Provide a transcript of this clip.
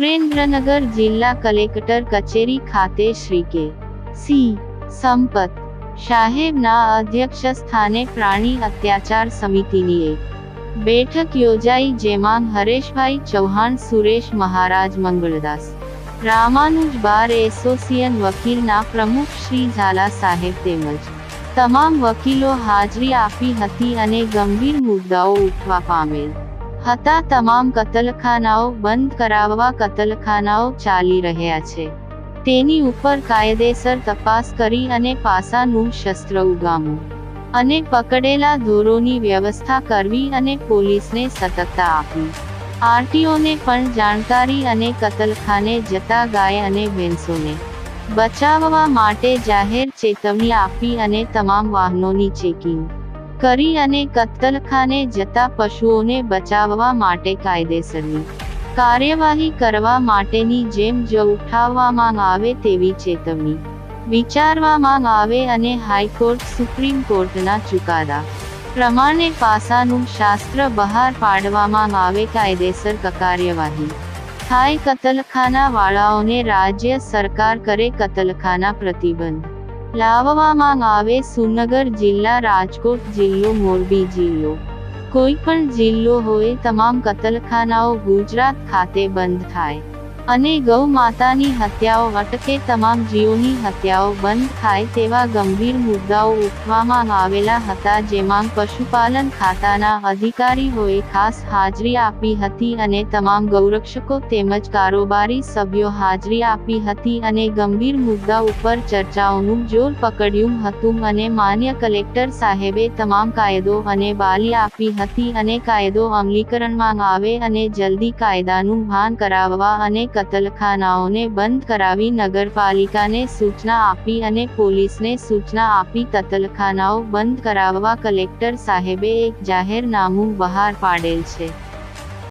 સુરેન્દ્રનગર જિલ્લા કલેક્ટર કચેરી ખાતે શ્રી કે. સી. સંપત, સાહેબના અધ્યક્ષ સ્થાને પ્રાણી અત્યાચાર સમિતિની એક બેઠક યોજાઈ જેમાં હરેશભાઈ ચૌહાણ, સુરેશ મહારાજ, મંગળદાસ, રામાનુજ બાર એસોસિયન વકીલના પ્રમુખ શ્રી ઝાલા સાહેબ તેમજ તમામ વકીલો હાજરી આપી હતી અને ગંભીર મુદ્દાઓ ઉઠવા પામેલ. હતા તમામ કતલખાનાઓ બંધ કરાવવા કતલખાનાઓ ચાલી રહ્યા છે. તેની ઉપર કાયદેસર તપાસ કરી અને પાસાનું શસ્ત્ર ઉગામવું અને પકડેલા દોરોની વ્યવસ્થા કરવી અને પોલીસને સતર્કતા આપવી. આરટીઓને પણ જાણકારી અને કતલખાને જતા ગાય અને ભેંસોને બચાવવા માટે જાહેર ચેતવણી આપી અને તમામ વાહનોની ચેકિંગ કરી અને કત્તલખાને જતા પશુઓને બચાવવા માટે કાયદેસરની કાર્યવાહી કરવા માટેની જેમ જ ઉઠાવવામાં આવે તેવી ચેતવણી વિચારવામાં આવે અને હાઈકોર્ટ, સુપ્રીમ કોર્ટના ચુકાદા પ્રમાણે પાસાનું શાસ્ત્ર બહાર પાડવામાં આવે કાયદેસર કાર્યવાહી. થાય કતલખાના વાળાઓને રાજ્ય સરકાર કરે કતલખાના પ્રતિબંધ લાવવામાં આવે સુનગર જિલ્લા રાજકોટ જિલ્લો, મોરબી જિલ્લો. કોઈ પણ જિલ્લો હોય, તમામ કતલખાનાઓ ગુજરાત ખાતે બંધ થાય. અને ગૌ માતાની હત્યાઓ અટકે તમામ જીવોની હત્યાઓ બંધ થાય તેવા ગંભીર મુદ્દાઓ ઉઠવામાં આવેલા હતા જેમાં પશુપાલન ખાતાના અધિકારીઓએ ખાસ હાજરી આપી હતી અને તમામ ગૌરક્ષકો તેમજ કારોબારી સભ્યો હાજરી આપી હતી અને ગંભીર મુદ્દા ઉપર ચર્ચાઓનું જોર પકડ્યું હતું અને માન્ય કલેક્ટર સાહેબે તમામ કાયદો અને બાલી આપી હતી અને કાયદો અમલીકરણમાં આવે અને જલ્દી કાયદાનું ભાન કરાવવા અને કતલખાનાઓને બંધ કરાવી નગરપાલિકાને સૂચના આપી અને પોલીસને સૂચના આપી કતલખાનાઓ બંધ કરાવવા કલેક્ટર સાહેબે એક જાહેરનામું બહાર પાડેલ છે.